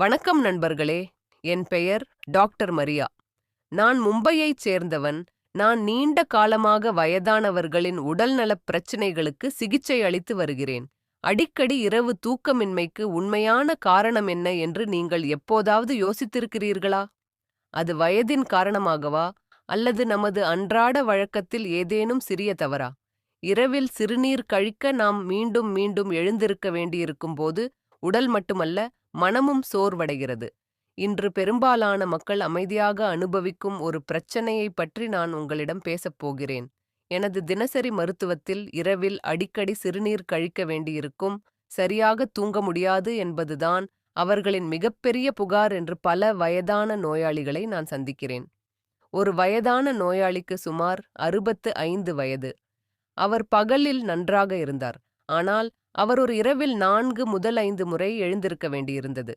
வணக்கம் நண்பர்களே. என் பெயர் டாக்டர் மரியா. நான் மும்பையைச் சேர்ந்தவன். நான் நீண்ட காலமாக வயதானவர்களின் உடல்நலப் பிரச்சினைகளுக்கு சிகிச்சை அளித்து வருகிறேன். அடிக்கடி இரவு தூக்கமின்மைக்கு உண்மையான காரணம் என்ன என்று நீங்கள் எப்போதாவது யோசித்திருக்கிறீர்களா? அது வயதின் காரணமாகவா? அல்லது நமது அன்றாட வழக்கத்தில் ஏதேனும் சிறிய தவறா? இரவில் சிறுநீர் கழிக்க நாம் மீண்டும் மீண்டும் எழுந்திருக்க வேண்டியிருக்கும் போது உடல் மட்டுமல்ல மனமும் சோர்வடைகிறது. இன்று பெரும்பாலான மக்கள் அமைதியாக அனுபவிக்கும் ஒரு பிரச்சனையை பற்றி நான் உங்களிடம் பேசப் போகிறேன். எனது தினசரி மருத்துவத்தில் இரவில் அடிக்கடி சிறுநீர் கழிக்க வேண்டியிருக்கும் சரியாக தூங்க முடியாது என்பதுதான் அவர்களின் மிகப்பெரிய புகார் என்று பல வயதான நோயாளிகளை நான் சந்திக்கிறேன். ஒரு வயதான நோயாளிக்கு சுமார் அறுபத்து ஐந்து வயது. அவர் பகலில் நன்றாக இருந்தார். ஆனால் அவர் ஒரு இரவில் நான்கு முதல் ஐந்து முறை எழுந்திருக்க வேண்டியிருந்தது.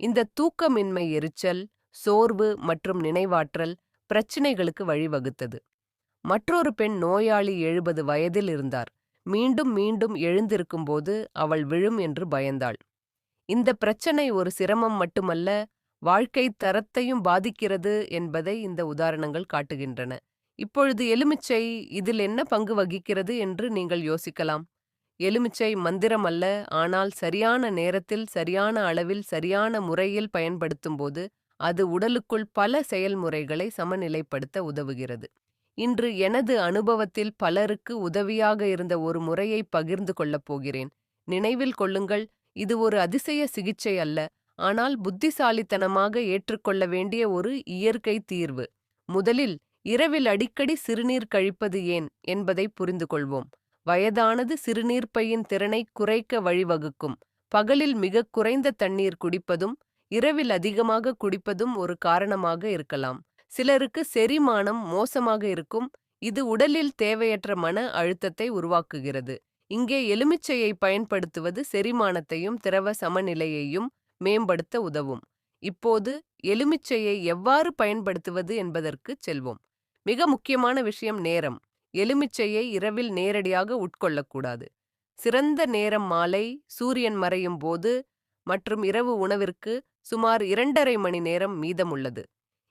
இந்த தூக்கமின்மை எரிச்சல் சோர்வு மற்றும் நினைவாற்றல் பிரச்சினைகளுக்கு வழிவகுத்தது. மற்றொரு பெண் நோயாளி எழுபது வயதில் இருந்தார். மீண்டும் மீண்டும் எழுந்திருக்கும்போது அவள் விழும் என்று பயந்தாள். இந்த பிரச்சனை ஒரு சிரமம் மட்டுமல்ல வாழ்க்கை தரத்தையும் பாதிக்கிறது என்பதை இந்த உதாரணங்கள் காட்டுகின்றன. இப்பொழுது எலுமிச்சை இதில் என்ன பங்கு வகிக்கிறது என்று நீங்கள் யோசிக்கலாம். எலுமிச்சை மந்திரம் அல்ல. ஆனால் சரியான நேரத்தில் சரியான அளவில் சரியான முறையில் பயன்படுத்தும்போது அது உடலுக்குள் பல செயல்முறைகளை சமநிலைப்படுத்த உதவுகிறது. இன்று எனது அனுபவத்தில் பலருக்கு உதவியாக இருந்த ஒரு முறையை பகிர்ந்து கொள்ளப் போகிறேன். நினைவில் கொள்ளுங்கள் இது ஒரு அதிசய சிகிச்சை அல்ல. ஆனால் புத்திசாலித்தனமாக ஏற்றுக்கொள்ள வேண்டிய ஒரு இயற்கை தீர்வு. முதலில் இரவில் அடிக்கடி சிறுநீர் கழிப்பது ஏன் என்பதை புரிந்து கொள்வோம் வயதானது சிறுநீர்ப்பையின் திறனை குறைக்க வழிவகுக்கும். பகலில் மிகக் குறைந்த தண்ணீர் குடிப்பதும் இரவில் அதிகமாக குடிப்பதும் ஒரு காரணமாக இருக்கலாம். சிலருக்கு செரிமானம் மோசமாக இருக்கும். இது உடலில் தேவையற்ற மன அழுத்தத்தை உருவாக்குகிறது. இங்கே எலுமிச்சையை பயன்படுத்துவது செரிமானத்தையும் திரவ சமநிலையையும் மேம்படுத்த உதவும். இப்போது எலுமிச்சையை எவ்வாறு பயன்படுத்துவது என்பதற்கு செல்வோம். மிக முக்கியமான விஷயம் நேரம். எலுமிச்சையை இரவில் நேரடியாக உட்கொள்ளக்கூடாது. சிறந்த நேரம் மாலை சூரியன் மறையும் போது மற்றும் இரவு உணவிற்கு சுமார் இரண்டரை மணி நேரம் மீதமுள்ளது.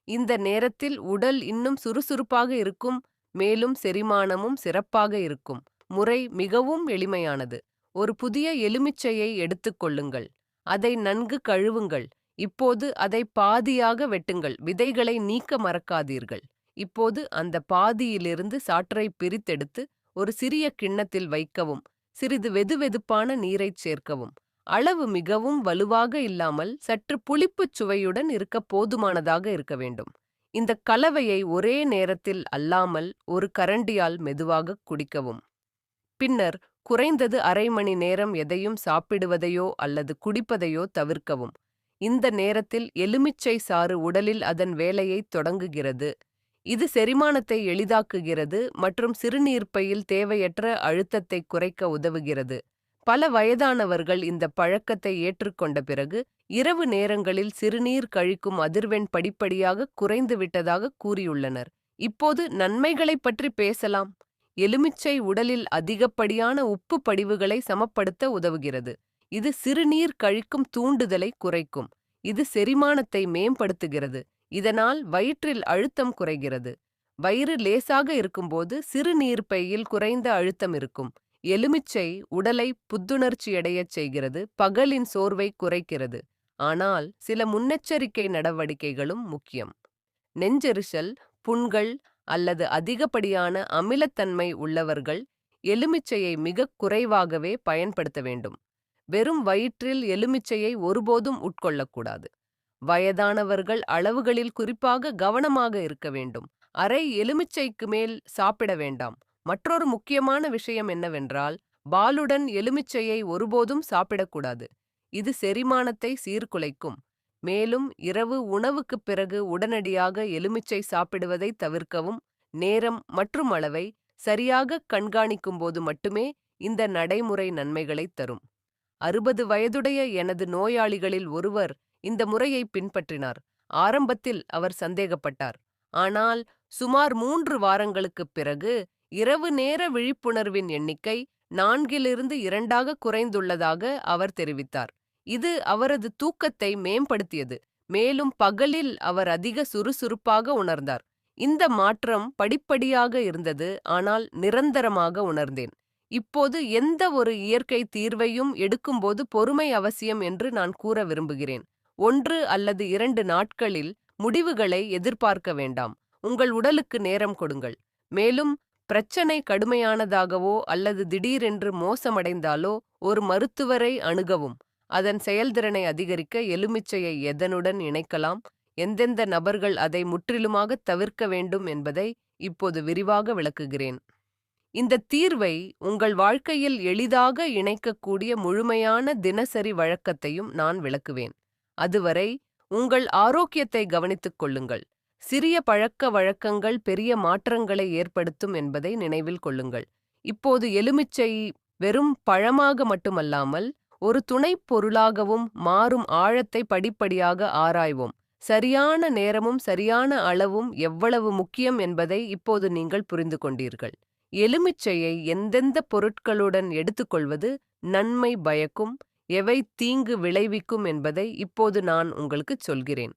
இந்த நேரத்தில் உடல் இன்னும் சுறுசுறுப்பாக இருக்கும் மேலும் செரிமானமும் சிறப்பாக இருக்கும். முறை மிகவும் எளிமையானது. ஒரு புதிய எலுமிச்சையை எடுத்துக்கொள்ளுங்கள் அதை நன்கு கழுவுங்கள். இப்போது அதை பாதியாக வெட்டுங்கள். விதைகளை நீக்க மறக்காதீர்கள். இப்போது அந்த பாதியிலிருந்து சாற்றை பிரித்தெடுத்து ஒரு சிறிய கிண்ணத்தில் வைக்கவும் சிறிது வெதுவெதுப்பான நீரைச் சேர்க்கவும். அளவு மிகவும் வலுவாக இல்லாமல் சற்று புளிப்புச் சுவையுடன் இருக்க போதுமானதாக இருக்க வேண்டும். இந்த கலவையை ஒரே நேரத்தில் அல்லாமல் ஒரு கரண்டியால் மெதுவாக குடிக்கவும். பின்னர் குறைந்தது அரை மணி நேரம் எதையும் சாப்பிடுவதையோ அல்லது குடிப்பதையோ தவிர்க்கவும். இந்த நேரத்தில் எலுமிச்சை சாறு உடலில் அதன் வேலையைத் தொடங்குகிறது. இது செரிமானத்தை எளிதாக்குகிறது மற்றும் சிறுநீர்ப்பையில் தேவையற்ற அழுத்தத்தை குறைக்க உதவுகிறது. பல வயதானவர்கள் இந்த பழக்கத்தை ஏற்றுக்கொண்ட பிறகு இரவு நேரங்களில் சிறுநீர் கழிக்கும் அதிர்வெண் படிப்படியாக குறைந்துவிட்டதாக கூறியுள்ளனர். இப்போது நன்மைகளைப் பற்றி பேசலாம். எலுமிச்சை உடலில் அதிகப்படியான உப்பு படிவுகளை சமப்படுத்த உதவுகிறது. இது சிறுநீர் கழிக்கும் தூண்டுதலை குறைக்கும். இது செரிமானத்தை மேம்படுத்துகிறது. இதனால் வயிற்றில் அழுத்தம் குறைகிறது. வயிறு லேசாக இருக்கும்போது சிறுநீர்ப்பையில் குறைந்த அழுத்தம் இருக்கும். எலுமிச்சை உடலை புத்துணர்ச்சியடையச் செய்கிறது பகலின் சோர்வை குறைக்கிறது. ஆனால் சில முன்னெச்சரிக்கை நடவடிக்கைகளும் முக்கியம். நெஞ்செரிச்சல் புண்கள் அல்லது அதிகப்படியான அமிலத்தன்மை உள்ளவர்கள் எலுமிச்சையை மிகக் குறைவாகவே பயன்படுத்த வேண்டும். வெறும் வயிற்றில் எலுமிச்சையை ஒருபோதும் உட்கொள்ளக்கூடாது. வயதானவர்கள் அளவுகளில் குறிப்பாக கவனமாக இருக்க வேண்டும். அரை எலுமிச்சைக்கு மேல் சாப்பிட வேண்டாம். மற்றொரு முக்கியமான விஷயம் என்னவென்றால் பாலுடன் எலுமிச்சையை ஒருபோதும் சாப்பிடக்கூடாது இது செரிமானத்தை சீர்குலைக்கும். மேலும் இரவு உணவுக்குப் பிறகு உடனடியாக எலுமிச்சை சாப்பிடுவதை தவிர்க்கவும் நேரம் மற்றும் அளவை சரியாக கண்காணிக்கும்போது மட்டுமே இந்த நடைமுறை நன்மைகளைத் தரும். அறுபது வயதுடைய எனது நோயாளிகளில் ஒருவர் இந்த முறையை பின்பற்றினார். ஆரம்பத்தில் அவர் சந்தேகப்பட்டார். ஆனால் சுமார் மூன்று வாரங்களுக்குப் பிறகு இரவு நேர விழிப்புணர்வின் எண்ணிக்கை நான்கிலிருந்து இரண்டாக குறைந்துள்ளதாக அவர் தெரிவித்தார். இது அவரது தூக்கத்தை மேம்படுத்தியது. மேலும் பகலில் அவர் அதிக சுறுசுறுப்பாக உணர்ந்தார். இந்த மாற்றம் படிப்படியாக இருந்தது. ஆனால் நிரந்தரமாக உணர்ந்தேன். இப்போது எந்த ஒரு இயற்கை தீர்வையும் எடுக்கும்போது பொறுமை அவசியம் என்று நான் கூற விரும்புகிறேன். ஒன்று அல்லது இரண்டு நாட்களில் முடிவுகளை எதிர்பார்க்க வேண்டாம். உங்கள் உடலுக்கு நேரம் கொடுங்கள். மேலும் பிரச்சனை கடுமையானதாகவோ அல்லது திடீரென்று மோசமடைந்தாலோ ஒரு மருத்துவரை அணுகவும். அதன் செயல்திறனை அதிகரிக்க எலுமிச்சையை எதனுடன் இணைக்கலாம்? எந்தெந்த நபர்கள் அதை முற்றிலுமாக தவிர்க்க வேண்டும் என்பதை இப்போது விரிவாக விளக்குகிறேன். இந்த தீர்வை உங்கள் வாழ்க்கையில் எளிதாக இணைக்கக்கூடிய முழுமையான தினசரி வழக்கத்தையும் நான் விளக்குவேன். அதுவரை உங்கள் ஆரோக்கியத்தை கவனித்துக் கொள்ளுங்கள். சிறிய பழக்க வழக்கங்கள் பெரிய மாற்றங்களை ஏற்படுத்தும் என்பதை நினைவில் கொள்ளுங்கள். இப்போது எலுமிச்சை வெறும் பழமாக மட்டுமல்லாமல் ஒரு துணைப் பொருளாகவும் மாறும் ஆழத்தை படிப்படியாக ஆராய்வோம். சரியான நேரமும் சரியான அளவும் எவ்வளவு முக்கியம் என்பதை இப்போது நீங்கள் புரிந்து கொண்டீர்கள். எலுமிச்சையை எந்தெந்த பொருட்களுடன் எடுத்துக்கொள்வது நன்மை பயக்கும்? எவை தீங்கு விளைவிக்கும் என்பதை இப்போது நான் உங்களுக்குச் சொல்கிறேன்.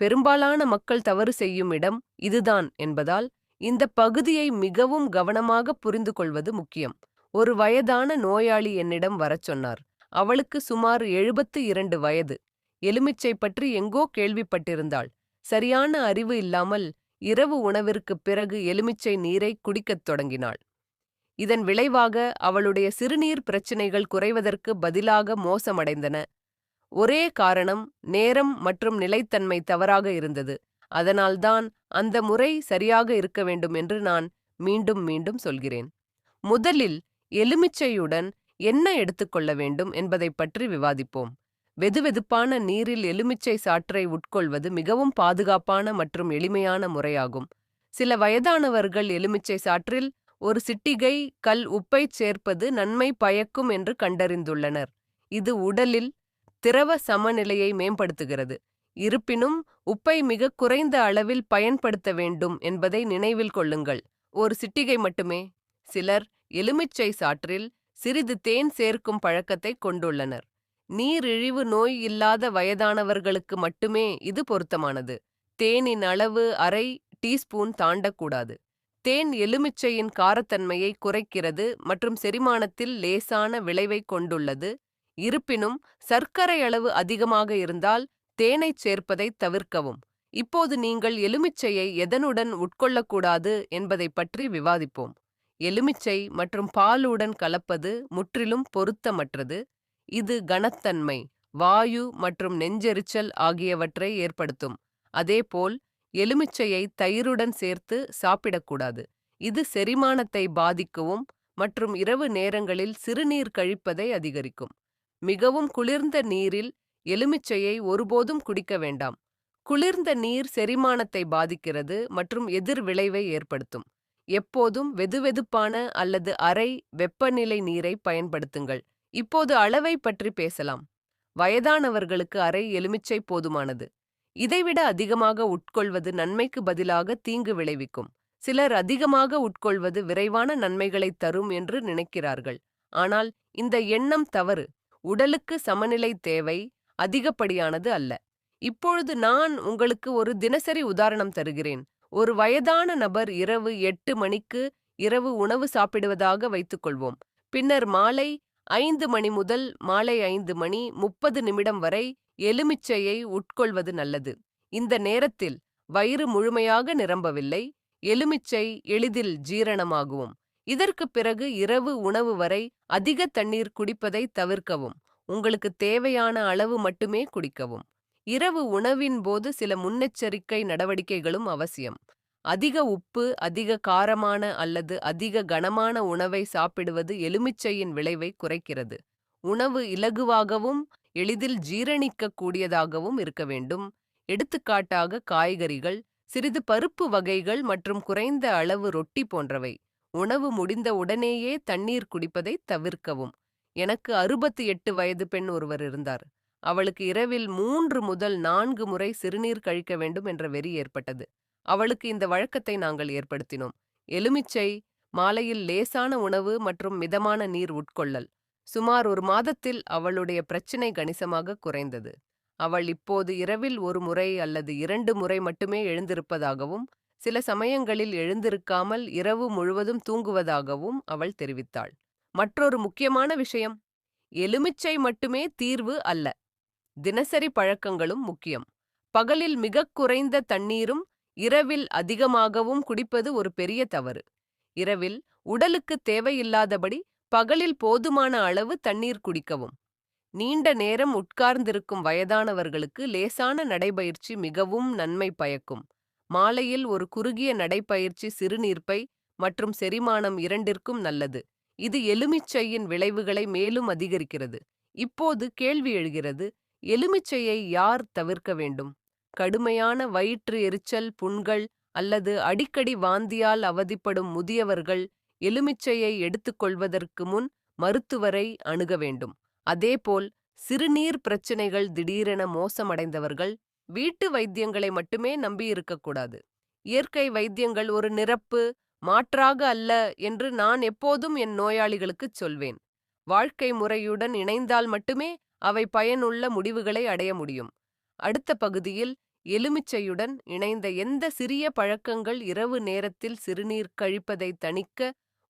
பெரும்பாலான மக்கள் தவறு செய்யும் இடம் இதுதான் என்பதால் இந்த பகுதியை மிகவும் கவனமாக புரிந்து கொள்வது முக்கியம். ஒரு வயதான நோயாளி என்னிடம் வரச் சொன்னார். அவளுக்கு சுமார் எழுபத்து இரண்டு வயது. எலுமிச்சை பற்றி எங்கோ கேள்விப்பட்டிருந்தாள். சரியான அறிவு இல்லாமல் இரவு உணவிற்குப் பிறகு எலுமிச்சை நீரை குடிக்கத் தொடங்கினாள். இதன் விளைவாக அவளுடைய சிறுநீர் பிரச்சினைகள் குறைவதற்கு பதிலாக மோசமடைந்தன. ஒரே காரணம் நேரம் மற்றும் நிலைத்தன்மை தவறாக இருந்தது. அதனால்தான் அந்த முறை சரியாக இருக்க வேண்டும் என்று நான் மீண்டும் மீண்டும் சொல்கிறேன். முதலில் எலுமிச்சையுடன் என்ன எடுத்துக்கொள்ள வேண்டும் என்பதைப் பற்றி விவாதிப்போம். வெதுவெதுப்பான நீரில் எலுமிச்சை சாற்றை உட்கொள்வது மிகவும் பாதுகாப்பான மற்றும் எளிமையான முறையாகும். சில வயதானவர்கள் எலுமிச்சை சாற்றில் ஒரு சிட்டிகை கல் உப்பைச் சேர்ப்பது நன்மை பயக்கும் என்று கண்டறிந்துள்ளனர். இது உடலில் திரவ சமநிலையை மேம்படுத்துகிறது. இருப்பினும் உப்பை மிக குறைந்த அளவில் பயன்படுத்த வேண்டும் என்பதை நினைவில் கொள்ளுங்கள். ஒரு சிட்டிகை மட்டுமே. சிலர் எலுமிச்சை சாற்றில் சிறிது தேன் சேர்க்கும் பழக்கத்தை கொண்டுள்ளனர். நீரிழிவு நோய் இல்லாத வயதானவர்களுக்கு மட்டுமே இது பொருத்தமானது. தேனின் அளவு அரை டீஸ்பூன் தாண்டக்கூடாது. தேன் எலுமிச்சையின் காரத்தன்மையை குறைக்கிறது மற்றும் செரிமானத்தில் லேசான விளைவை கொண்டுள்ளது. இருப்பினும் சர்க்கரை அளவு அதிகமாக இருந்தால் தேனைச் சேர்ப்பதை தவிர்க்கவும். இப்போது நீங்கள் எலுமிச்சையை எதனுடன் உட்கொள்ளக்கூடாது என்பதை பற்றி விவாதிப்போம். எலுமிச்சை மற்றும் பாலுடன் கலப்பது முற்றிலும் பொருத்தமற்றது. இது கனத்தன்மை வாயு மற்றும் நெஞ்செரிச்சல் ஆகியவற்றை ஏற்படுத்தும். அதேபோல் எலுமிச்சையை தயிருடன் சேர்த்து சாப்பிடக்கூடாது. இது செரிமானத்தை பாதிக்கவும் மற்றும் இரவு நேரங்களில் சிறுநீர் கழிப்பதை அதிகரிக்கும். மிகவும் குளிர்ந்த நீரில் எலுமிச்சையை ஒருபோதும் குடிக்க வேண்டாம். குளிர்ந்த நீர் செரிமானத்தை பாதிக்கிறது மற்றும் எதிர் விளைவை ஏற்படுத்தும். எப்போதும் வெதுவெதுப்பான அல்லது அரை வெப்பநிலை நீரை பயன்படுத்துங்கள். இப்போது அளவை பற்றி பேசலாம். வயதானவர்களுக்கு அரை எலுமிச்சை போதுமானது. இதைவிட அதிகமாக உட்கொள்வது நன்மைக்கு பதிலாக தீங்கு விளைவிக்கும். சிலர் அதிகமாக உட்கொள்வது விரைவான நன்மைகளை தரும் என்று நினைக்கிறார்கள். ஆனால் இந்த எண்ணம் தவறு. உடலுக்கு சமநிலை தேவை அதிகப்படியானது அல்ல. இப்பொழுது நான் உங்களுக்கு ஒரு தினசரி உதாரணம் தருகிறேன். ஒரு வயதான நபர் இரவு எட்டு மணிக்கு இரவு உணவு சாப்பிடுவதாக வைத்துக்கொள்வோம். பின்னர் மாலை ஐந்து மணி முதல் மாலை ஐந்து மணி முப்பது நிமிடம் வரை எலுமிச்சையை உட்கொள்வது நல்லது. இந்த நேரத்தில் வயிறு முழுமையாக நிரம்பவில்லை. எலுமிச்சை எளிதில் ஜீரணமாகவும் இதற்குப் பிறகு இரவு உணவு வரை அதிக தண்ணீர் குடிப்பதை தவிர்க்கவும். உங்களுக்கு தேவையான அளவு மட்டுமே குடிக்கவும். இரவு உணவின் போது சில முன்னெச்சரிக்கை நடவடிக்கைகளும் அவசியம். அதிக உப்பு அதிக காரமான அல்லது அதிக கனமான உணவை சாப்பிடுவது எலுமிச்சையின் விளைவை குறைக்கிறது. உணவு இலகுவாகவும் எளிதில் ஜீரணிக்கக்கூடியதாகவும் இருக்க வேண்டும். எடுத்துக்காட்டாக காய்கறிகள் சிறிது பருப்பு வகைகள் மற்றும் குறைந்த அளவு ரொட்டி போன்றவை. உணவு முடிந்த உடனேயே தண்ணீர் குடிப்பதை தவிர்க்கவும். எனக்கு அறுபத்தி எட்டு வயது பெண் ஒருவர் இருந்தார். அவளுக்கு இரவில் மூன்று முதல் நான்கு முறை சிறுநீர் கழிக்க வேண்டும் என்ற வெறி ஏற்பட்டது. அவளுக்கு இந்த வழக்கத்தை நாங்கள் ஏற்படுத்தினோம். எலுமிச்சை மாலையில் லேசான உணவு மற்றும் மிதமான நீர் உட்கொள்ளல். சுமார் ஒரு மாதத்தில் அவளுடைய பிரச்சினை கணிசமாக குறைந்தது. அவள் இப்போது இரவில் ஒரு முறை அல்லது இரண்டு முறை மட்டுமே எழுந்திருப்பதாகவும் சில சமயங்களில் எழுந்திருக்காமல் இரவு முழுவதும் தூங்குவதாகவும் அவள் தெரிவித்தாள். மற்றொரு முக்கியமான விஷயம் எலுமிச்சை மட்டுமே தீர்வு அல்ல. தினசரி பழக்கங்களும் முக்கியம். பகலில் மிகக் குறைந்த தண்ணீரும் இரவில் அதிகமாகவும் குடிப்பது ஒரு பெரிய தவறு. இரவில் உடலுக்கு தேவையில்லாதபடி பகலில் போதுமான அளவு தண்ணீர் குடிக்கவும். நீண்ட நேரம் உட்கார்ந்திருக்கும் வயதானவர்களுக்கு லேசான நடைபயிற்சி மிகவும் நன்மை பயக்கும். மாலையில் ஒரு குறுகிய நடைப்பயிற்சி சிறுநீர்ப்பை மற்றும் செரிமானம் இரண்டிற்கும் நல்லது. இது எலுமிச்சையின் விளைவுகளை மேலும் அதிகரிக்கிறது. இப்போது கேள்வி எழுகிறது எலுமிச்சையை யார் தவிர்க்க வேண்டும்? கடுமையான வயிற்று எரிச்சல் புண்கள் அல்லது அடிக்கடி வாந்தியால் அவதிப்படும் முதியவர்கள் எலுமிச்சையை எடுத்துக்கொள்வதற்கு முன் மருத்துவரை அணுக வேண்டும். அதேபோல் சிறுநீர் பிரச்சினைகள் திடீரென மோசமடைந்தவர்கள் வீட்டு வைத்தியங்களை மட்டுமே நம்பியிருக்கக்கூடாது இயற்கை வைத்தியங்கள் ஒரு நிரப்பு மாற்றாக அல்ல என்று நான் எப்போதும் என் நோயாளிகளுக்குச் சொல்வேன். வாழ்க்கை முறையுடன் இணைந்தால் மட்டுமே அவை பயனுள்ள முடிவுகளை அடைய முடியும். அடுத்த பகுதியில் எலுமிச்சையுடன் இணைந்த எந்த சிறிய பழக்கங்கள் இரவு நேரத்தில் சிறுநீர் கழிப்பதை தணிக்க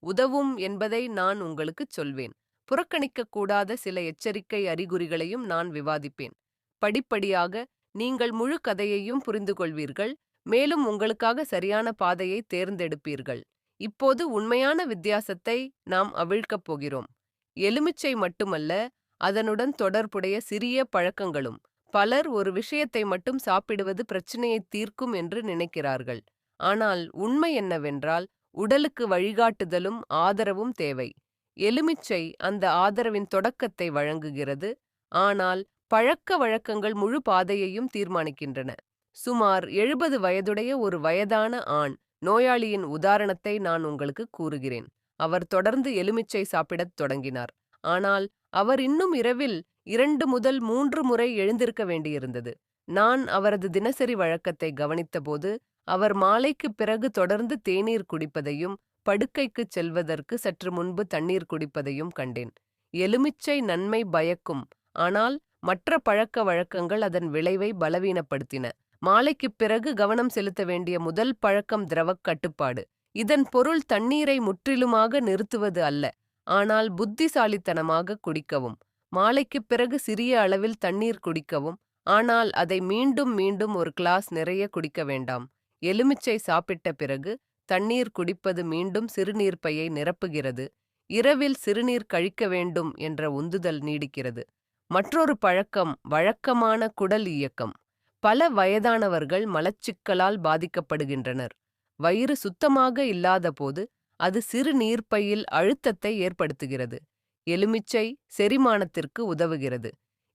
உதவும் என்பதை நான் உங்களுக்குச் சொல்வேன். புறக்கணிக்கக்கூடாத சில எச்சரிக்கை அறிகுறிகளையும் நான் விவாதிப்பேன். படிப்படியாக நீங்கள் முழு கதையையும் புரிந்து கொள்வீர்கள் மேலும் உங்களுக்காக சரியான பாதையை தேர்ந்தெடுப்பீர்கள். இப்போது உண்மையான வித்தியாசத்தை நாம் அவிழ்க்கப் போகிறோம். எலுமிச்சை மட்டுமல்ல அதனுடன் தொடர்புடைய சிறிய பழக்கங்களும் பலர் ஒரு விஷயத்தை மட்டும் சாப்பிடுவது பிரச்சனையை தீர்க்கும் என்று நினைக்கிறார்கள். ஆனால் உண்மை என்னவென்றால் உடலுக்கு வழிகாட்டுதலும் ஆதரவும் தேவை. எலுமிச்சை அந்த ஆதரவின் தொடக்கத்தை வழங்குகிறது. ஆனால் பழக்க வழக்கங்கள் முழு பாதையையும் தீர்மானிக்கின்றன. சுமார் எழுபது வயதுடைய ஒரு வயதான ஆண் நோயாளியின் உதாரணத்தை நான் உங்களுக்கு கூறுகிறேன். அவர் தொடர்ந்து எலுமிச்சை சாப்பிடத் தொடங்கினார். ஆனால் அவர் இன்னும் இரவில் இரண்டு முதல் மூன்று முறை எழுந்திருக்க வேண்டியிருந்தது. நான் அவரது தினசரி வழக்கத்தை கவனித்தபோது அவர் மாலைக்குப் பிறகு தொடர்ந்து தேநீர் குடிப்பதையும் படுக்கைக்குச் செல்வதற்கு சற்று முன்பு தண்ணீர் குடிப்பதையும் கண்டேன். எலுமிச்சை நன்மை பயக்கும் ஆனால் மற்ற பழக்க வழக்கங்கள் அதன் விளைவை பலவீனப்படுத்தின. மாலைக்குப் பிறகு கவனம் செலுத்த வேண்டிய முதல் பழக்கம் திரவக் கட்டுப்பாடு. இதன் பொருள் தண்ணீரை முற்றிலுமாக நிறுத்துவது அல்ல ஆனால் புத்திசாலித்தனமாக குடிக்கவும். மாலைக்குப் பிறகு சிறிய அளவில் தண்ணீர் குடிக்கவும் ஆனால் அதை மீண்டும் மீண்டும் ஒரு கிளாஸ் நிறைய குடிக்க வேண்டாம். எலுமிச்சை சாப்பிட்ட பிறகு தண்ணீர் குடிப்பது மீண்டும் சிறுநீர்ப்பையை நிரப்புகிறது. இரவில் சிறுநீர் கழிக்க வேண்டும் என்ற உந்துதல் நீடிக்கிறது. மற்றொரு பழக்கம் வழக்கமான குடல் இயக்கம். பல வயதானவர்கள் மலச்சிக்கலால் பாதிக்கப்படுகின்றனர். வயிறு சுத்தமாக இல்லாதபோது அது சிறுநீர்ப்பையில் அழுத்தத்தை ஏற்படுத்துகிறது. எலுமிச்சை செரிமானத்திற்கு உதவுகிறது.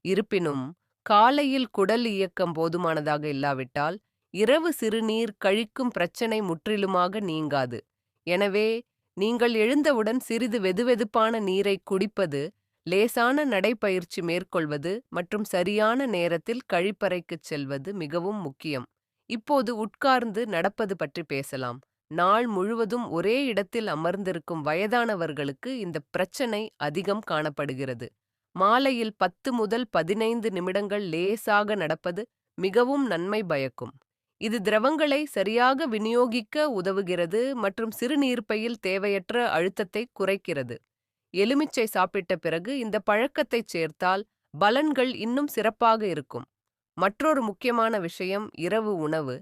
இருப்பினும் காலையில் குடல் இயக்கம் போதுமானதாக இல்லாவிட்டால் இரவு சிறுநீர் கழிக்கும் பிரச்சனை முற்றிலுமாக நீங்காது. எனவே நீங்கள் எழுந்தவுடன் சிறிது வெதுவெதுப்பான நீரை குடிப்பது லேசான நடைப்பயிற்சி மேற்கொள்வது மற்றும் சரியான நேரத்தில் கழிப்பறைக்குச் செல்வது மிகவும் முக்கியம். இப்போது உட்கார்ந்து நடப்பது பற்றி பேசலாம். நாள் முழுவதும் ஒரே இடத்தில் அமர்ந்திருக்கும் வயதானவர்களுக்கு இந்த பிரச்சனை அதிகம் காணப்படுகிறது. மாலையில் பத்து முதல் பதினைந்து நிமிடங்கள் லேசாக நடப்பது மிகவும் நன்மை பயக்கும். இது திரவங்களை சரியாக விநியோகிக்க உதவுகிறது மற்றும் சிறுநீர்ப்பையில் தேவையற்ற அழுத்தத்தை குறைக்கிறது. எலுமிச்சை சாப்பிட்ட பிறகு இந்த பழக்கத்தைச் சேர்த்தால் பலன்கள் இன்னும் சிறப்பாக இருக்கும். மற்றொரு முக்கியமான விஷயம் இரவு உணவு.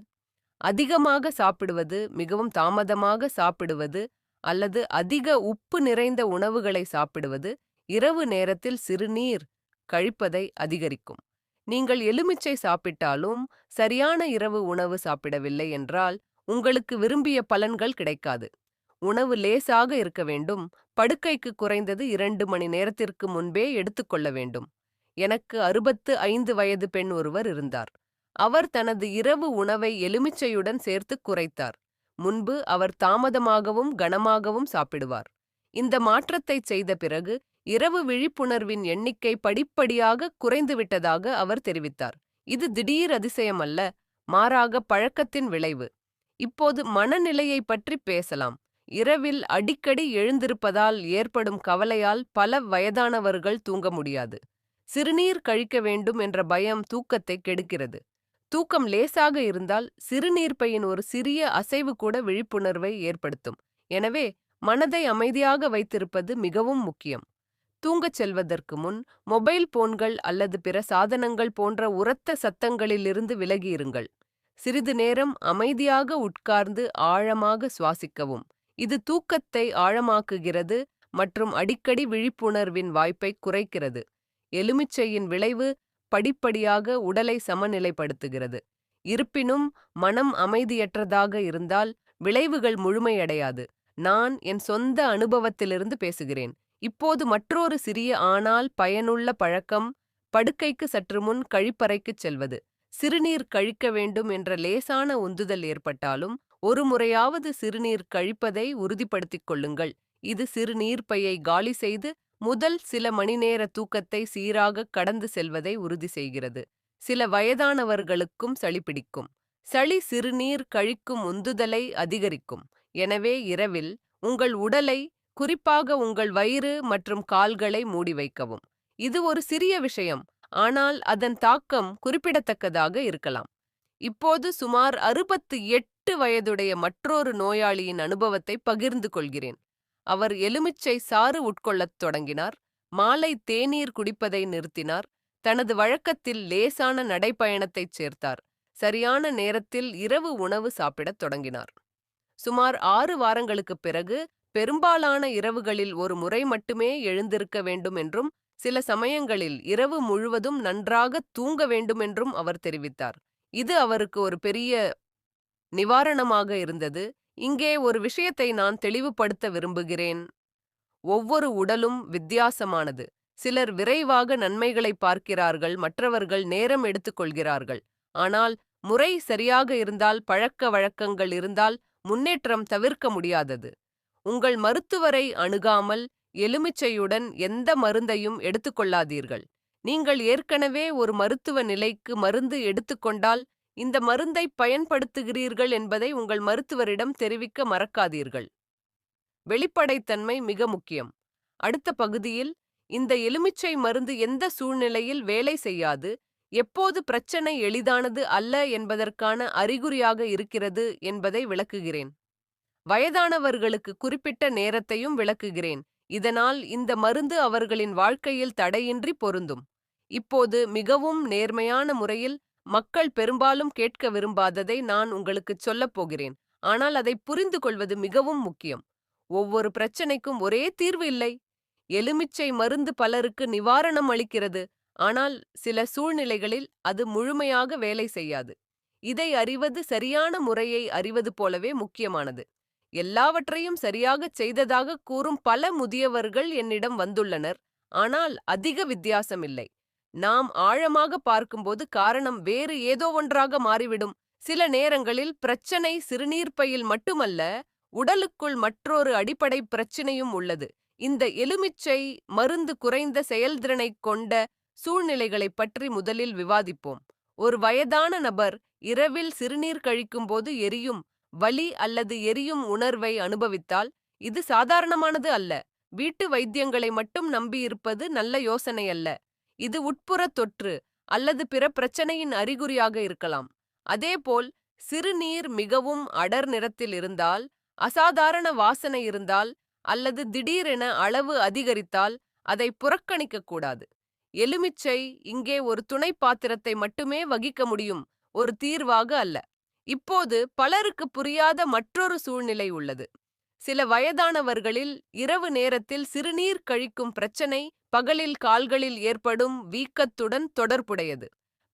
அதிகமாக சாப்பிடுவது மிகவும் தாமதமாக சாப்பிடுவது அல்லது அதிக உப்பு நிறைந்த உணவுகளை சாப்பிடுவது இரவு நேரத்தில் சிறுநீர் கழிப்பதை அதிகரிக்கும். நீங்கள் எலுமிச்சை சாப்பிட்டாலும் சரியான இரவு உணவு சாப்பிடவில்லை என்றால் உங்களுக்கு விரும்பிய பலன்கள் கிடைக்காது. உணவு லேசாக இருக்க வேண்டும். படுக்கைக்கு குறைந்தது இரண்டு மணி நேரத்திற்கு முன்பே எடுத்துக்கொள்ள வேண்டும். எனக்கு அறுபத்து ஐந்து வயது பெண் ஒருவர் இருந்தார். அவர் தனது இரவு உணவை எலுமிச்சையுடன் சேர்த்து குறைத்தார். முன்பு அவர் தாமதமாகவும் கனமாகவும் சாப்பிடுவார். இந்த மாற்றத்தை செய்த பிறகு இரவு விழிப்புணர்வின் எண்ணிக்கை படிப்படியாக குறைந்துவிட்டதாக அவர் தெரிவித்தார். இது திடீர் அதிசயமல்ல மாறாக பழக்கத்தின் விளைவு. இப்போது மனநிலையை பற்றி பேசலாம். இரவில் அடிக்கடி எழுந்திருப்பதால் ஏற்படும் கவலையால் பல வயதானவர்கள் தூங்க முடியாது. சிறுநீர் கழிக்க வேண்டும் என்ற பயம் தூக்கத்தை கெடுக்கிறது. தூக்கம் லேசாக இருந்தால் சிறுநீர்ப்பையின் ஒரு சிறிய அசைவு கூட விழிப்புணர்வை ஏற்படுத்தும். எனவே மனதை அமைதியாக வைத்திருப்பது மிகவும் முக்கியம். தூங்கச் செல்வதற்கு முன் மொபைல் போன்கள் அல்லது பிற சாதனங்கள் போன்ற உரத்த சத்தங்களிலிருந்து விலகியிருங்கள். சிறிது நேரம் அமைதியாக உட்கார்ந்து ஆழமாக சுவாசிக்கவும். இது தூக்கத்தை ஆழமாக்குகிறது மற்றும் அடிக்கடி விழிப்புணர்வின் வாய்ப்பை குறைக்கிறது. எலுமிச்சையின் விளைவு படிப்படியாக உடலை சமநிலைப்படுத்துகிறது. இருப்பினும் மனம் அமைதியற்றதாக இருந்தால் விளைவுகள் முழுமையடையாது. நான் என் சொந்த அனுபவத்திலிருந்து பேசுகிறேன். இப்போது மற்றொரு சிறிய ஆனால் பயனுள்ள பழக்கம் படுக்கைக்கு சற்று முன் கழிப்பறைக்குச் செல்வது. சிறுநீர் கழிக்க வேண்டும் என்ற லேசான உந்துதல் ஏற்பட்டாலும் ஒரு முறையாவது சிறுநீர் கழிப்பதை உறுதிப்படுத்திக் கொள்ளுங்கள். இது சிறுநீர்ப்பையை காலி செய்து முதல் சில மணிநேர தூக்கத்தை சீராக கடந்து செல்வதை உறுதி செய்கிறது. சில வயதானவர்களுக்கும் சளி பிடிக்கும். சளி சிறுநீர் கழிக்கும் உந்துதலை அதிகரிக்கும். எனவே இரவில் உங்கள் உடலை குறிப்பாக உங்கள் வயிறு மற்றும் கால்களை மூடி வைக்கவும். இது ஒரு சிறிய விஷயம் ஆனால் அதன் தாக்கம் குறிப்பிடத்தக்கதாக இருக்கலாம். இப்போது சுமார் அறுபத்து எட்டு வயதுடைய மற்றொரு நோயாளியின் அனுபவத்தை பகிர்ந்து கொள்கிறேன். அவர் எலுமிச்சை சாறு உட்கொள்ளத் தொடங்கினார் மாலை தேநீர் குடிப்பதை நிறுத்தினார் தனது வழக்கத்தில் லேசான நடைப்பயணத்தைச் சேர்த்தார் சரியான நேரத்தில் இரவு உணவு சாப்பிடத் தொடங்கினார். சுமார் ஆறு வாரங்களுக்குப் பிறகு பெரும்பாலான இரவுகளில் ஒரு முறை மட்டுமே எழுந்திருக்க வேண்டும் என்றும் சில சமயங்களில் இரவு முழுவதும் நன்றாக தூங்க வேண்டுமென்றும் அவர் தெரிவித்தார். இது அவருக்கு ஒரு பெரிய நிவாரணமாக இருந்தது. இங்கே ஒரு விஷயத்தை நான் தெளிவுபடுத்த விரும்புகிறேன். ஒவ்வொரு உடலும் வித்தியாசமானது. சிலர் விரைவாக நன்மைகளை பார்க்கிறார்கள் மற்றவர்கள் நேரம் எடுத்துக்கொள்கிறார்கள் ஆனால் முறை சரியாக இருந்தால் பழக்க வழக்கங்கள் இருந்தால் முன்னேற்றம் தவிர்க்க முடியாதது. உங்கள் மருத்துவரை அணுகாமல் எலுமிச்சையுடன் எந்த மருந்தையும் எடுத்துக்கொள்ளாதீர்கள் நீங்கள் ஏற்கனவே ஒரு மருத்துவ நிலைக்கு மருந்து எடுத்துக்கொண்டால் இந்த மருந்தை பயன்படுத்துகிறீர்கள் என்பதை உங்கள் மருத்துவரிடம் தெரிவிக்க மறக்காதீர்கள். வெளிப்படைத்தன்மை மிக முக்கியம். அடுத்த பகுதியில் இந்த எலுமிச்சை மருந்து எந்த சூழ்நிலையில் வேலை செய்யாது எப்போது பிரச்சனை எளிதானது அல்ல என்பதற்கான அறிகுறியாக இருக்கிறது என்பதை விளக்குகிறேன். வயதானவர்களுக்கு குறிப்பிட்ட நேரத்தையும் விளக்குகிறேன். இதனால் இந்த மருந்து அவர்களின் வாழ்க்கையில் தடையின்றி பொருந்தும். இப்போது மிகவும் நேர்மையான முறையில் மக்கள் பெரும்பாலும் கேட்க விரும்பாததை நான் உங்களுக்குச் சொல்லப் போகிறேன். ஆனால் அதை புரிந்து கொள்வது மிகவும் முக்கியம். ஒவ்வொரு பிரச்சனைக்கும் ஒரே தீர்வு இல்லை. எலுமிச்சை மருந்து பலருக்கு நிவாரணம் அளிக்கிறது. ஆனால் சில சூழ்நிலைகளில் அது முழுமையாக வேலை செய்யாது. இதை அறிவது சரியான முறையை அறிவது போலவே முக்கியமானது. எல்லாவற்றையும் சரியாகச் செய்ததாக கூறும் பல முதியவர்கள் என்னிடம் வந்துள்ளனர். ஆனால் அதிக வித்தியாசமில்லை. நாம் ஆழமாக பார்க்கும்போது காரணம் வேறு ஏதோ ஒன்றாக மாறிவிடும். சில நேரங்களில் பிரச்சனை சிறுநீர்ப்பையில் மட்டுமல்ல உடலுக்குள் மற்றொரு அடிப்படை பிரச்சினையும் உள்ளது. இந்த எலுமிச்சை மருந்து குறைந்த செயல்திறனைக் கொண்ட சூழ்நிலைகளைப் பற்றி முதலில் விவாதிப்போம். ஒரு வயதான நபர் இரவில் சிறுநீர் கழிக்கும்போது எரியும் வலி அல்லது எரியும் உணர்வை அனுபவித்தால் இது சாதாரணமானது அல்ல. வீட்டு வைத்தியங்களை மட்டும் நம்பியிருப்பது நல்ல யோசனை அல்ல. இது உட்புற தொற்று அல்லது பிற பிரச்சனையின் அறிகுறியாக இருக்கலாம். அதேபோல் சிறுநீர் மிகவும் அடர் நிறத்தில் இருந்தால் அசாதாரண வாசனை இருந்தால் அல்லது திடீரென அளவு அதிகரித்தால் அதை புறக்கணிக்க கூடாது. எலுமிச்சை இங்கே ஒரு துணை பாத்திரத்தை மட்டுமே வகிக்க முடியும் ஒரு தீர்வாக அல்ல. இப்போது பலருக்கு புரியாத மற்றொரு சூழ்நிலை உள்ளது. சில வயதானவர்களில் இரவு நேரத்தில் சிறுநீர் கழிக்கும் பிரச்சனை பகலில் கால்களில் ஏற்படும் வீக்கத்துடன் தொடர்புடையது.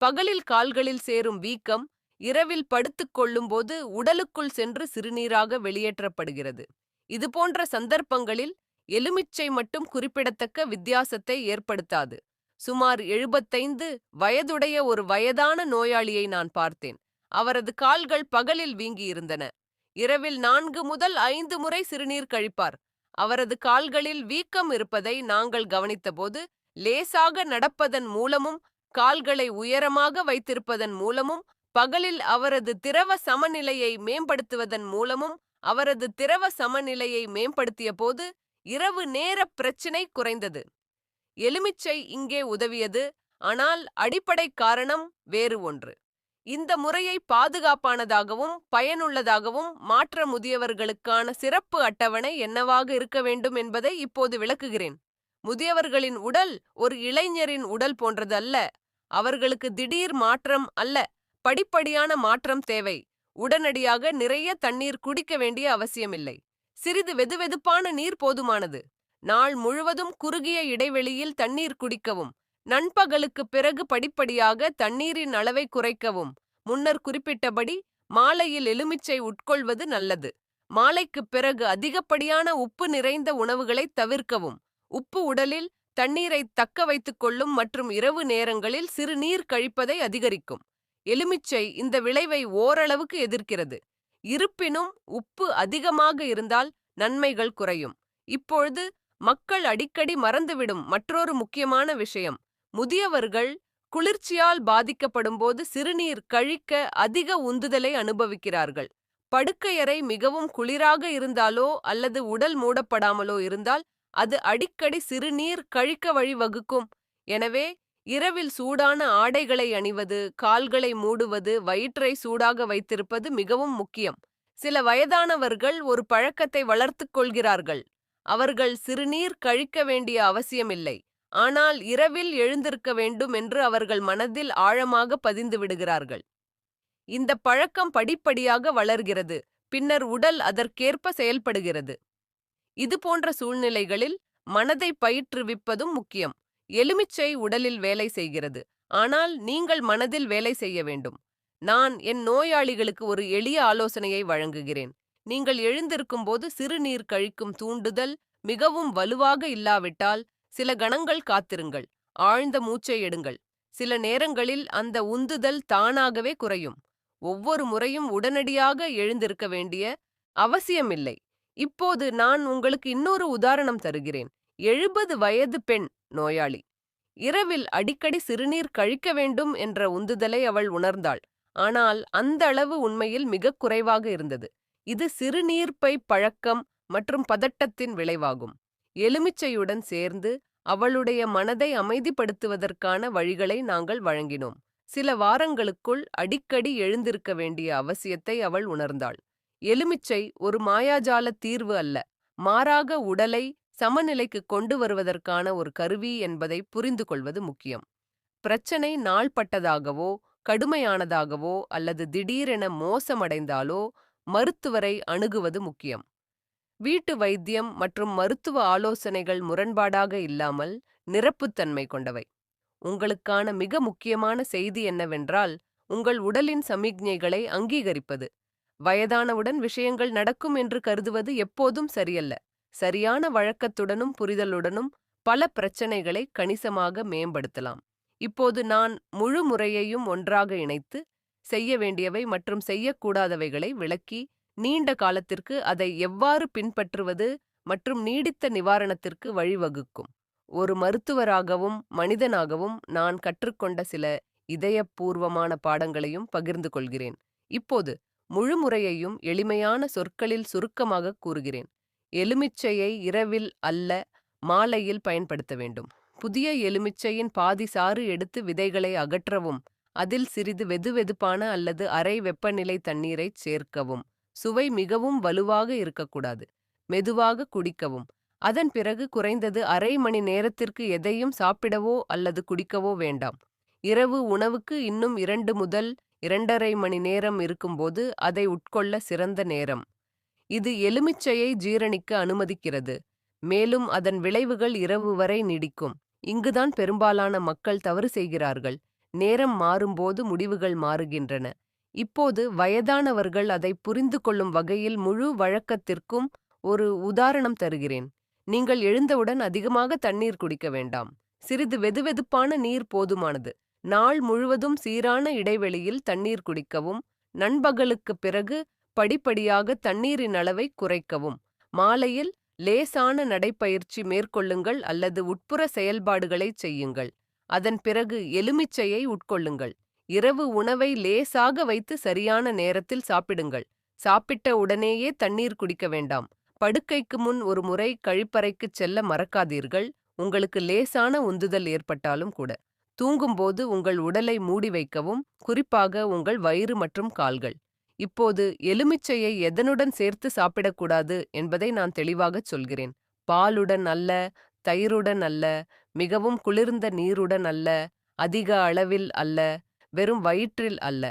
பகலில் கால்களில் சேரும் வீக்கம் இரவில் படுத்துக் கொள்ளும்போது உடலுக்குள் சென்று சிறுநீராக வெளியேற்றப்படுகிறது. இதுபோன்ற சந்தர்ப்பங்களில் எலுமிச்சை மட்டும் குறிப்பிடத்தக்க வித்தியாசத்தை ஏற்படுத்தாது. சுமார் எழுபத்தைந்து வயதுடைய ஒரு வயதான நோயாளியை நான் பார்த்தேன். அவரது கால்கள் பகலில் வீங்கியிருந்தன. இரவில் நான்கு முதல் ஐந்து முறை சிறுநீர் கழிப்பார். அவரது கால்களில் வீக்கம் இருப்பதை நாங்கள் கவனித்தபோது லேசாக நடப்பதன் மூலமும் கால்களை உயரமாக வைத்திருப்பதன் மூலமும் பகலில் அவரது திரவ சமநிலையை மேம்படுத்துவதன் மூலமும் அவரது திரவ சமநிலையை மேம்படுத்திய போது இரவு நேர பிரச்சினை குறைந்தது. எலுமிச்சை இங்கே உதவியது ஆனால் அடிப்படை காரணம் வேறு ஒன்று. இந்த முறையை பாதுகாப்பானதாகவும் பயனுள்ளதாகவும் மாற்ற முதியவர்களுக்கான சிறப்பு அட்டவணை என்னவாக இருக்க வேண்டும் என்பதை இப்போது விளக்குகிறேன். முதியவர்களின் உடல் ஒரு இளைஞரின் உடல் போன்றது அல்ல அவர்களுக்கு திடீர் மாற்றம் அல்ல படிப்படியான மாற்றம் தேவை. உடனடியாக நிறைய தண்ணீர் குடிக்க வேண்டிய அவசியமில்லை. சிறிது வெதுவெதுப்பான நீர் போதுமானது. நாள் முழுவதும் குறுகிய இடைவெளியில் தண்ணீர் குடிக்கவும். நண்பகலுக்கு பிறகு படிப்படியாக தண்ணீரின் அளவை குறைக்கவும். முன்னர் குறிப்பிட்டபடி மாலையில் எலுமிச்சை உட்கொள்வது நல்லது. மாலைக்குப் பிறகு அதிகப்படியான உப்பு நிறைந்த உணவுகளை தவிர்க்கவும். உப்பு உடலில் தண்ணீரை தக்க வைத்துக் கொள்ளும் மற்றும் இரவு நேரங்களில் சிறுநீர் கழிப்பதை அதிகரிக்கும். எலுமிச்சை இந்த விளைவை ஓரளவுக்கு எதிர்க்கிறது. இருப்பினும் உப்பு அதிகமாக இருந்தால் நன்மைகள் குறையும். இப்பொழுது மக்கள் அடிக்கடி மறந்துவிடும் மற்றொரு முக்கியமான விஷயம். முதியவர்கள் குளிர்ச்சியால் பாதிக்கப்படும்போது சிறுநீர் கழிக்க அதிக உந்துதலை அனுபவிக்கிறார்கள். படுக்கையறை மிகவும் குளிராக இருந்தாலோ அல்லது உடல் மூடப்படாமலோ இருந்தால் அது அடிக்கடி சிறுநீர் கழிக்க வழிவகுக்கும் எனவே இரவில் சூடான ஆடைகளை அணிவது கால்களை மூடுவது வயிற்றை சூடாக வைத்திருப்பது மிகவும் முக்கியம். சில வயதானவர்கள் ஒரு பழக்கத்தை வளர்த்துக் கொள்கிறார்கள். அவர்கள் சிறுநீர் கழிக்க வேண்டிய அவசியமில்லை. ஆனால் இரவில் எழுந்திருக்க வேண்டும் என்று அவர்கள் மனதில் ஆழமாக பதிந்து விடுகிறார்கள். இந்த பழக்கம் படிப்படியாக வளர்கிறது. பின்னர் உடல் அதற்கேற்ப செயல்படுகிறது. இது போன்ற சூழ்நிலைகளில் மனதை பயிற்றுவிப்பதும் முக்கியம். எலுமிச்சை உடலில் வேலை செய்கிறது. ஆனால் நீங்கள் மனதில் வேலை செய்ய வேண்டும். நான் என் நோயாளிகளுக்கு ஒரு எளிய ஆலோசனையை வழங்குகிறேன். நீங்கள் எழுந்திருக்கும் போது சிறுநீர் கழிக்கும் தூண்டுதல் மிகவும் வலுவாக இல்லாவிட்டால் சில கணங்கள் காத்திருங்கள். ஆழ்ந்த மூச்சை எடுங்கள். சில நேரங்களில் அந்த உந்துதல் தானாகவே குறையும். ஒவ்வொரு முறையும் உடனடியாக எழுந்திருக்க வேண்டிய அவசியமில்லை. இப்போது நான் உங்களுக்கு இன்னொரு உதாரணம் தருகிறேன். எழுபது வயது பெண் நோயாளி. இரவில் அடிக்கடி சிறுநீர் கழிக்க வேண்டும் என்ற உந்துதலை அவள் உணர்ந்தாள். ஆனால் அந்த அளவு உண்மையில் மிகக் குறைவாக இருந்தது. இது சிறுநீர்ப்பை பழக்கம் மற்றும் பதட்டத்தின் விளைவாகும். எலுமிச்சையுடன் சேர்ந்து அவளுடைய மனதை அமைதிப்படுத்துவதற்கான வழிகளை நாங்கள் வழங்கினோம். சில வாரங்களுக்குள் அடிக்கடி எழுந்திருக்க வேண்டிய அவசியத்தை அவள் உணர்ந்தாள். எலுமிச்சை ஒரு மாயாஜால தீர்வு அல்ல. மாறாக உடலை சமநிலைக்கு கொண்டு வருவதற்கான ஒரு கருவி என்பதை புரிந்து கொள்வது முக்கியம். பிரச்சனை நாள்பட்டதாகவோ கடுமையானதாகவோ அல்லது திடீரென மோசமடைந்தாலோ மருத்துவரை அணுகுவது முக்கியம். வீட்டு வைத்தியம் மற்றும் மருத்துவ ஆலோசனைகள் முரண்பாடாக இல்லாமல் நிரப்புத்தன்மை கொண்டவை. உங்களுக்கான மிக முக்கியமான செய்தி என்னவென்றால் உங்கள் உடலின் சமிக்ஞைகளை அங்கீகரிப்பது. வயதானவுடன் விஷயங்கள் நடக்கும் என்று கருதுவது எப்போதும் சரியல்ல. சரியான வழக்கத்துடனும் புரிதலுடனும் பல பிரச்சனைகளை கணிசமாக மேம்படுத்தலாம். இப்போது நான் முழு முறையையும் ஒன்றாக இணைத்து செய்ய வேண்டியவை மற்றும் செய்யக்கூடாதவைகளை விளக்கி நீண்ட காலத்திற்கு அதை எவ்வாறு பின்பற்றுவது மற்றும் நீடித்த நிவாரணத்திற்கு வழிவகுக்கும். ஒரு மருத்துவராகவும் மனிதனாகவும் நான் கற்றுக்கொண்ட சில இதயபூர்வமான பாடங்களையும் பகிர்ந்து கொள்கிறேன். இப்போது முழு முறையையும் எளிமையான சொற்களில் சுருக்கமாக கூறுகிறேன். எலுமிச்சையை இரவில் அல்ல மாலையில் பயன்படுத்த வேண்டும். புதிய எலுமிச்சையின் பாதி சாறு எடுத்து விதைகளை அகற்றவும் அதில் சிறிது வெதுவெதுப்பான அல்லது அரை வெப்பநிலை தண்ணீரைச் சேர்க்கவும். சுவை மிகவும் வலுவாக இருக்கக்கூடாது. மெதுவாக குடிக்கவும். அதன் பிறகு குறைந்தது அரை மணி நேரத்திற்கு எதையும் சாப்பிடவோ அல்லது குடிக்கவோ வேண்டாம். இரவு உணவுக்கு இன்னும் இரண்டு முதல் இரண்டரை மணி நேரம் இருக்கும்போது அதை உட்கொள்ள சிறந்த நேரம். இது எலுமிச்சையை ஜீரணிக்க அனுமதிக்கிறது. மேலும் அதன் விளைவுகள் இரவு வரை நீடிக்கும். இங்குதான் பெரும்பாலான மக்கள் தவறு செய்கிறார்கள். நேரம் மாறும்போது முடிவுகள் மாறுகின்றன. இப்போது வயதானவர்கள் அதை புரிந்து கொள்ளும் வகையில் முழு வழக்கத்திற்கும் ஒரு உதாரணம் தருகிறேன். நீங்கள் எழுந்தவுடன் அதிகமாக தண்ணீர் குடிக்க வேண்டாம். சிறிது வெதுவெதுப்பான நீர் போதுமானது. நாள் முழுவதும் சீரான இடைவெளியில் தண்ணீர் குடிக்கவும் நண்பகலுக்குப் பிறகு படிப்படியாக தண்ணீரின் அளவை குறைக்கவும். மாலையில் லேசான நடைப்பயிற்சி மேற்கொள்ளுங்கள் அல்லது உட்புற செயல்பாடுகளைச் செய்யுங்கள். அதன் பிறகு எலுமிச்சையை உட்கொள்ளுங்கள். இரவு உணவை லேசாக வைத்து சரியான நேரத்தில் சாப்பிடுங்கள். சாப்பிட்ட உடனேயே தண்ணீர் குடிக்க வேண்டாம். படுக்கைக்கு முன் ஒரு முறை கழிப்பறைக்குச் செல்ல மறக்காதீர்கள். உங்களுக்கு லேசான உந்துதல் ஏற்பட்டாலும் கூட. தூங்கும்போது உங்கள் உடலை மூடி வைக்கவும் குறிப்பாக உங்கள் வயிறு மற்றும் கால்கள். இப்போது எலுமிச்சையை எதனுடன் சேர்த்து சாப்பிடக்கூடாது என்பதை நான் தெளிவாகச் சொல்கிறேன். பாலுடன் அல்ல தயிருடன் அல்ல மிகவும் குளிர்ந்த நீருடன் அல்ல அதிக அளவில் அல்ல வெறும் வயிற்றில் அல்ல.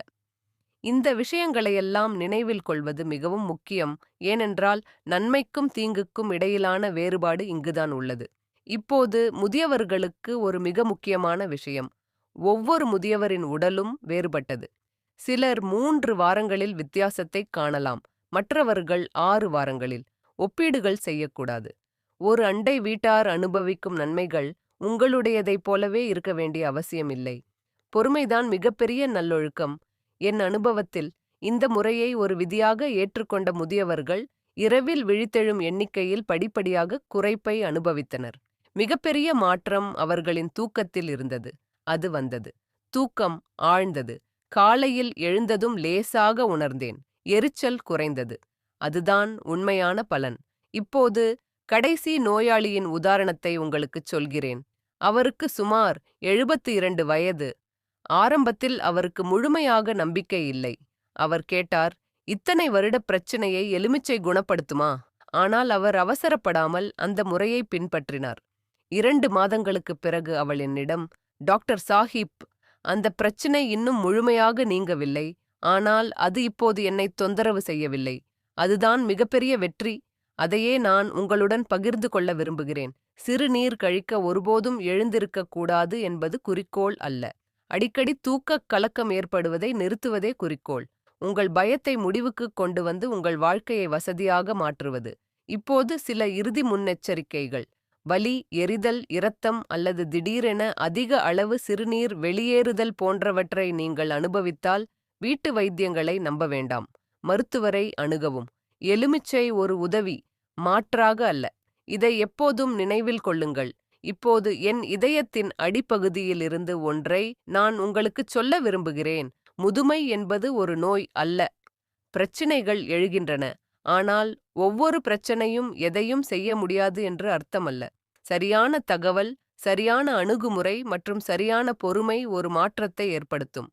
இந்த விஷயங்களையெல்லாம் நினைவில் கொள்வது மிகவும் முக்கியம். ஏனென்றால் நன்மைக்கும் தீங்குக்கும் இடையிலான வேறுபாடு இங்குதான் உள்ளது. இப்போது முதியவர்களுக்கு ஒரு மிக முக்கியமான விஷயம். ஒவ்வொரு முதியவரின் உடலும் வேறுபட்டது. சிலர் மூன்று வாரங்களில் வித்தியாசத்தை காணலாம். மற்றவர்கள் ஆறு வாரங்களில். ஒப்பீடுகள் செய்யக்கூடாது. ஒரு அண்டை வீட்டார் அனுபவிக்கும் நன்மைகள் உங்களுடையதைப் போலவே இருக்க வேண்டிய அவசியமில்லை. பொறுமைதான் மிகப்பெரிய நல்லொழுக்கம். என் அனுபவத்தில் இந்த முறையை ஒரு விதியாக ஏற்றுக்கொண்ட முதியவர்கள் இரவில் விழித்தெழும் எண்ணிக்கையில் படிப்படியாக குறைப்பை அனுபவித்தனர். மிகப்பெரிய மாற்றம் அவர்களின் தூக்கத்தில் இருந்தது. அது வந்தது. தூக்கம் ஆழ்ந்தது. காலையில் எழுந்ததும் லேசாக உணர்ந்தேன். எரிச்சல் குறைந்தது. அதுதான் உண்மையான பலன். இப்போது கடைசி நோயாளியின் உதாரணத்தை உங்களுக்குச் சொல்கிறேன். அவருக்கு சுமார் எழுபத்து இரண்டு வயது. ஆரம்பத்தில் அவருக்கு முழுமையாக நம்பிக்கை இல்லை. அவர் கேட்டார் இத்தனை வருட பிரச்சனையை எலுமிச்சை குணப்படுத்துமா? ஆனால் அவர் அவசரப்படாமல் அந்த முறையை பின்பற்றினார். இரண்டு மாதங்களுக்குப் பிறகு அவள் என்னிடம் டாக்டர் சாஹிப் அந்த பிரச்சனை இன்னும் முழுமையாக நீங்கவில்லை. ஆனால் அது இப்போது என்னை தொந்தரவு செய்யவில்லை. அதுதான் மிகப்பெரிய வெற்றி. அதையே நான் உங்களுடன் பகிர்ந்து கொள்ள விரும்புகிறேன். சிறுநீர் கழிக்க ஒருபோதும் எழுந்திருக்கக் கூடாது என்பது குறிக்கோள் அல்ல. அடிக்கடி தூக்கக் கலக்கம் ஏற்படுவதை நிறுத்துவதே குறிக்கோள். உங்கள் பயத்தை முடிவுக்கு கொண்டு வந்து உங்கள் வாழ்க்கையை வசதியாக மாற்றுவது. இப்போது சில இறுதி முன்னெச்சரிக்கைகள். வலி எரிதல் இரத்தம் அல்லது திடீரென அதிக அளவு சிறுநீர் வெளியேறுதல் போன்றவற்றை நீங்கள் அனுபவித்தால் வீட்டு வைத்தியங்களை நம்ப வேண்டாம். மருத்துவரை அணுகவும். எலுமிச்சை ஒரு உதவி. மாற்றாக அல்ல. இதை எப்போதும் நினைவில் கொள்ளுங்கள். இப்போது என் இதயத்தின் அடிப்பகுதியிலிருந்து ஒன்றை நான் உங்களுக்குச் சொல்ல விரும்புகிறேன். முதுமை என்பது ஒரு நோய் அல்ல. பிரச்சினைகள் எழுகின்றன. ஆனால் ஒவ்வொரு பிரச்சனையும் எதையும் செய்ய முடியாது என்று அர்த்தமல்ல. சரியான தகவல் சரியான அணுகுமுறை மற்றும் சரியான பொறுமை ஒரு மாற்றத்தை ஏற்படுத்தும்.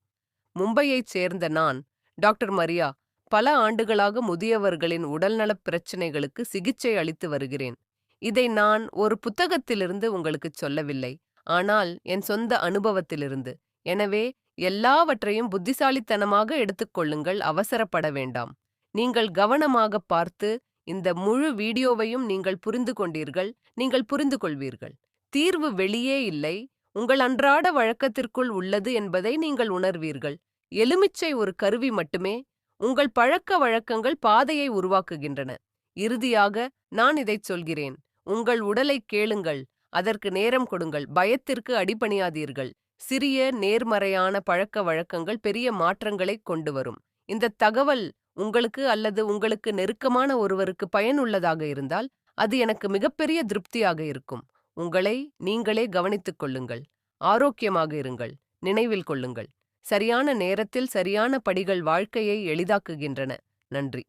மும்பையைச் சேர்ந்த நான் டாக்டர் மரியா பல ஆண்டுகளாக முதியவர்களின் உடல்நலப் பிரச்சினைகளுக்கு சிகிச்சை அளித்து வருகிறேன். இதை நான் ஒரு புத்தகத்திலிருந்து உங்களுக்குச் சொல்லவில்லை. ஆனால் என் சொந்த அனுபவத்திலிருந்து. எனவே எல்லாவற்றையும் புத்திசாலித்தனமாக எடுத்துக்கொள்ளுங்கள் அவசரப்பட வேண்டாம். நீங்கள் கவனமாக பார்த்து இந்த முழு வீடியோவையும் நீங்கள் புரிந்து கொண்டீர்கள் நீங்கள் புரிந்து கொள்வீர்கள். தீர்வு வெளியே இல்லை. உங்கள் அன்றாட வழக்கத்திற்குள் உள்ளது என்பதை நீங்கள் உணர்வீர்கள். எலுமிச்சை ஒரு கருவி மட்டுமே உங்கள் பழக்க வழக்கங்கள் பாதையை உருவாக்குகின்றன. இறுதியாக நான் இதைச் சொல்கிறேன். உங்கள் உடலை கேளுங்கள் அதற்கு நேரம் கொடுங்கள் பயத்திற்கு அடிபணியாதீர்கள். சிறிய நேர்மறையான பழக்க வழக்கங்கள் பெரிய மாற்றங்களைக் கொண்டு வரும். இந்த தகவல் உங்களுக்கு அல்லது உங்களுக்கு நெருக்கமான ஒருவருக்கு பயனுள்ளதாக இருந்தால் அது எனக்கு மிகப்பெரிய திருப்தியாக இருக்கும். உங்களை நீங்களே கவனித்துக் கொள்ளுங்கள். ஆரோக்கியமாக இருங்கள். நினைவில் கொள்ளுங்கள். சரியான நேரத்தில் சரியான படிகள் வாழ்க்கையை எளிதாக்குகின்றன. நன்றி.